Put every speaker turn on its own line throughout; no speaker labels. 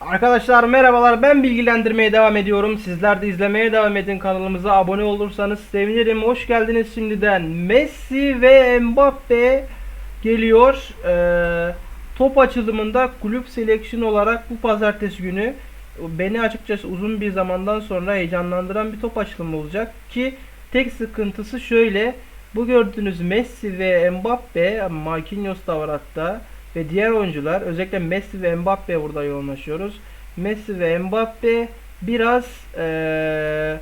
Arkadaşlar merhabalar ben bilgilendirmeye devam ediyorum. Sizler de izlemeye devam edin kanalımıza abone olursanız sevinirim. Hoş geldiniz şimdiden. Messi ve Mbappe geliyor. Ee, top açılımında kulüp selection olarak bu pazartesi günü beni açıkçası uzun bir zamandan sonra heyecanlandıran bir top açılımı olacak ki tek sıkıntısı şöyle bu gördüğünüz Messi ve Mbappe Marquinhos da var hatta ve diğer oyuncular özellikle Messi ve Mbappe burada yoğunlaşıyoruz. Messi ve Mbappe biraz eee,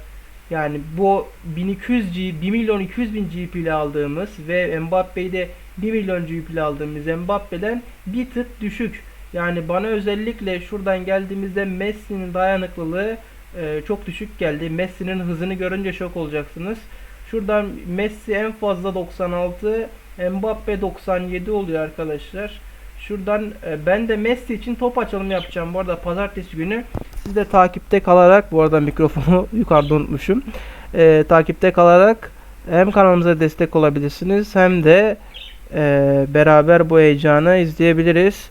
yani bu 1200 G, 1 milyon 200 bin GP ile aldığımız ve Mbappe'yi de 1 milyon GP ile aldığımız Mbappe'den bir tık düşük. Yani bana özellikle şuradan geldiğimizde Messi'nin dayanıklılığı eee, çok düşük geldi. Messi'nin hızını görünce şok olacaksınız. Şuradan Messi en fazla 96, Mbappe 97 oluyor arkadaşlar. Şuradan e, ben de Messi için top açalım yapacağım. Bu arada pazartesi günü siz de takipte kalarak bu arada mikrofonu yukarıda unutmuşum. E, takipte kalarak hem kanalımıza destek olabilirsiniz hem de e, beraber bu heyecanı izleyebiliriz.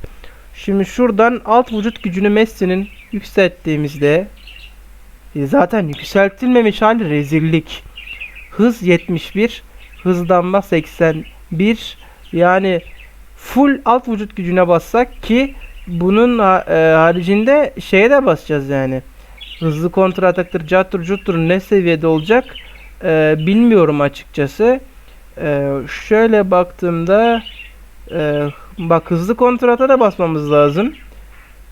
Şimdi şuradan alt vücut gücünü Messi'nin yükselttiğimizde e, zaten yükseltilmemiş hali rezillik. Hız 71, hızlanma 81. Yani full alt vücut gücüne bassak ki bunun e, haricinde şeye de basacağız yani. Hızlı kontra ataktır, carttır, curttur ne seviyede olacak e, bilmiyorum açıkçası. E, şöyle baktığımda bak hızlı kontrata da basmamız lazım.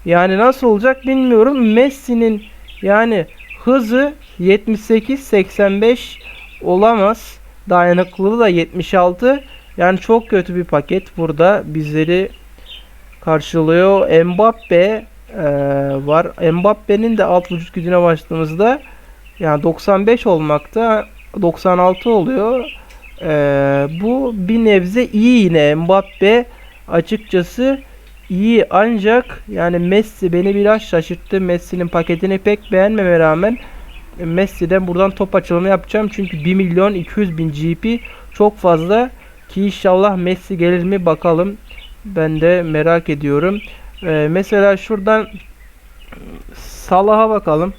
Yani nasıl olacak bilmiyorum. Messi'nin yani hızı 78-85 olamaz. Dayanıklılığı da 76. Yani çok kötü bir paket burada bizleri karşılıyor. Mbappe e, var. Mbappe'nin de alt vücut gücüne başladığımızda yani 95 olmakta 96 oluyor. E, bu bir nebze iyi yine. Mbappe açıkçası iyi ancak yani Messi beni biraz şaşırttı. Messi'nin paketini pek beğenmeme rağmen Messi'den buradan top açılımı yapacağım. Çünkü 1 milyon 200 bin GP çok fazla. Ki inşallah Messi gelir mi bakalım. Ben de merak ediyorum. Ee, mesela şuradan Salah'a bakalım.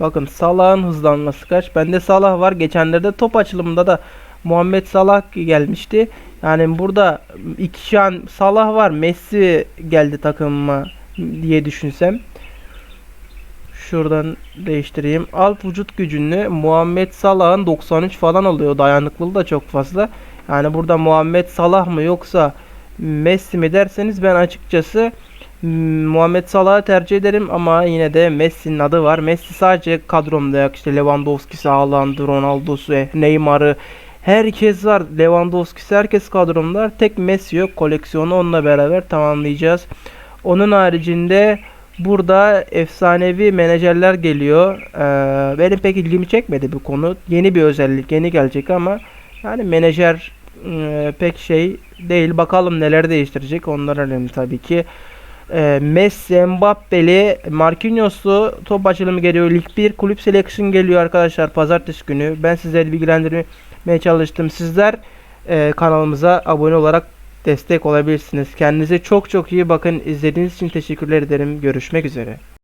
Bakın Salah'ın hızlanması kaç? Bende Salah var. Geçenlerde top açılımında da Muhammed Salah gelmişti. Yani burada iki şu an Salah var. Messi geldi takımıma diye düşünsem. Şuradan değiştireyim. Alt vücut gücünü Muhammed Salah'ın 93 falan oluyor. Dayanıklılığı da çok fazla. Yani burada Muhammed Salah mı yoksa Messi mi derseniz ben açıkçası mm, Muhammed Salah'ı tercih ederim ama yine de Messi'nin adı var. Messi sadece kadromda yok. İşte Lewandowski'si, Haaland'ı, Ronaldo'su, Neymar'ı herkes var. Lewandowski'si herkes kadromda. Tek Messi yok. Koleksiyonu onunla beraber tamamlayacağız. Onun haricinde Burada efsanevi menajerler geliyor. Ee, benim pek ilgimi çekmedi bu konu. Yeni bir özellik, yeni gelecek ama yani menajer e, pek şey değil. Bakalım neler değiştirecek. Onlar önemli tabii ki. Ee, Messi, Mbappe'li, Marquinhos'lu top açılımı geliyor. Lig 1 kulüp selection geliyor arkadaşlar pazartesi günü. Ben sizleri bilgilendirmeye çalıştım. Sizler e, kanalımıza abone olarak destek olabilirsiniz. Kendinize çok çok iyi bakın. İzlediğiniz için teşekkürler ederim. Görüşmek üzere.